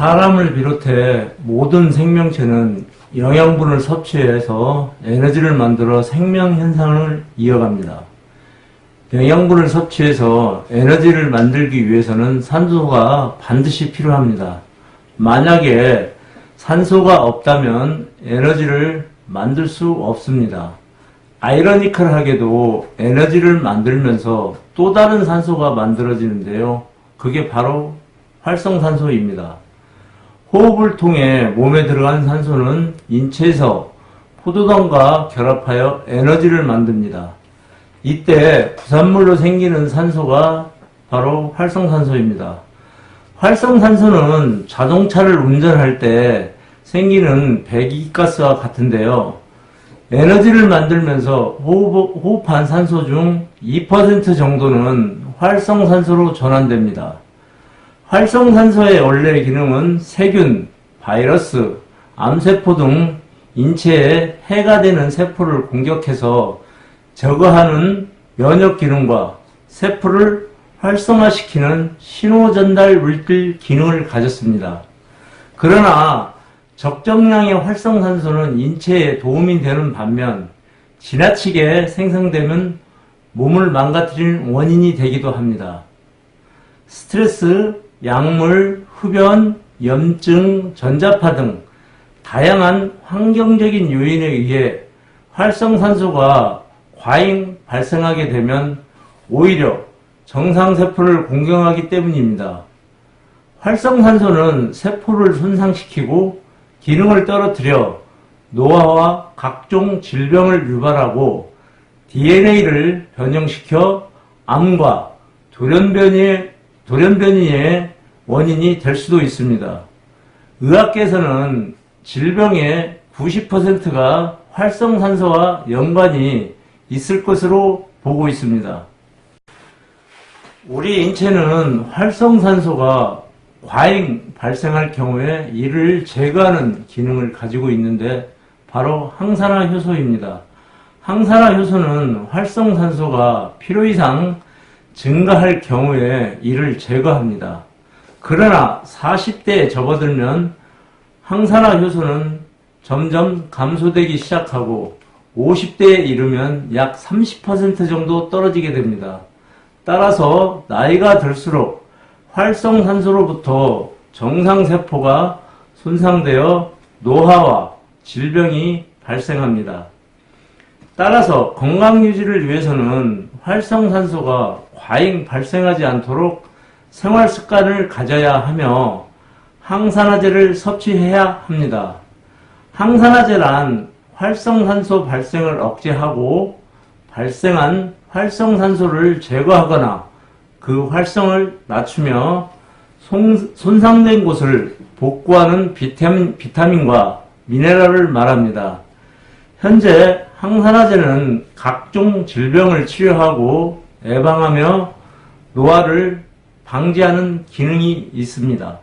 사람을 비롯해 모든 생명체는 영양분을 섭취해서 에너지를 만들어 생명 현상을 이어갑니다. 영양분을 섭취해서 에너지를 만들기 위해서는 산소가 반드시 필요합니다. 만약에 산소가 없다면 에너지를 만들 수 없습니다. 아이러니컬하게도 에너지를 만들면서 또 다른 산소가 만들어지는데요. 그게 바로 활성산소입니다. 호흡을 통해 몸에 들어간 산소는 인체에서 포도당과 결합하여 에너지를 만듭니다. 이때 부산물로 생기는 산소가 바로 활성산소입니다. 활성산소는 자동차를 운전할 때 생기는 배기가스와 같은데요. 에너지를 만들면서 호흡, 호흡한 산소 중 2% 정도는 활성산소로 전환됩니다. 활성산소의 원래 기능은 세균, 바이러스, 암세포 등 인체에 해가 되는 세포를 공격해서 제거하는 면역 기능과 세포를 활성화시키는 신호 전달 물질 기능을 가졌습니다. 그러나 적정량의 활성산소는 인체에 도움이 되는 반면 지나치게 생성되면 몸을 망가뜨리는 원인이 되기도 합니다. 스트레스, 약물, 흡연, 염증, 전자파 등 다양한 환경적인 요인에 의해 활성산소가 과잉 발생하게 되면 오히려 정상세포를 공격하기 때문입니다. 활성산소는 세포를 손상시키고 기능을 떨어뜨려 노화와 각종 질병을 유발하고 DNA를 변형시켜 암과 돌연변이의, 돌연변이의 원인이 될 수도 있습니다. 의학계에서는 질병의 90%가 활성산소와 연관이 있을 것으로 보고 있습니다. 우리 인체는 활성산소가 과잉 발생할 경우에 이를 제거하는 기능을 가지고 있는데 바로 항산화 효소입니다. 항산화 효소는 활성산소가 필요 이상 증가할 경우에 이를 제거합니다. 그러나 40대에 접어들면 항산화 효소는 점점 감소되기 시작하고 50대에 이르면 약 30% 정도 떨어지게 됩니다. 따라서 나이가 들수록 활성산소로부터 정상세포가 손상되어 노화와 질병이 발생합니다. 따라서 건강 유지를 위해서는 활성산소가 과잉 발생하지 않도록 생활 습관을 가져야 하며 항산화제를 섭취해야 합니다. 항산화제란 활성산소 발생을 억제하고 발생한 활성산소를 제거하거나 그 활성을 낮추며 손, 손상된 곳을 복구하는 비타민, 비타민과 미네랄을 말합니다. 현재 항산화제는 각종 질병을 치료하고 예방하며 노화를 방지하는 기능이 있습니다.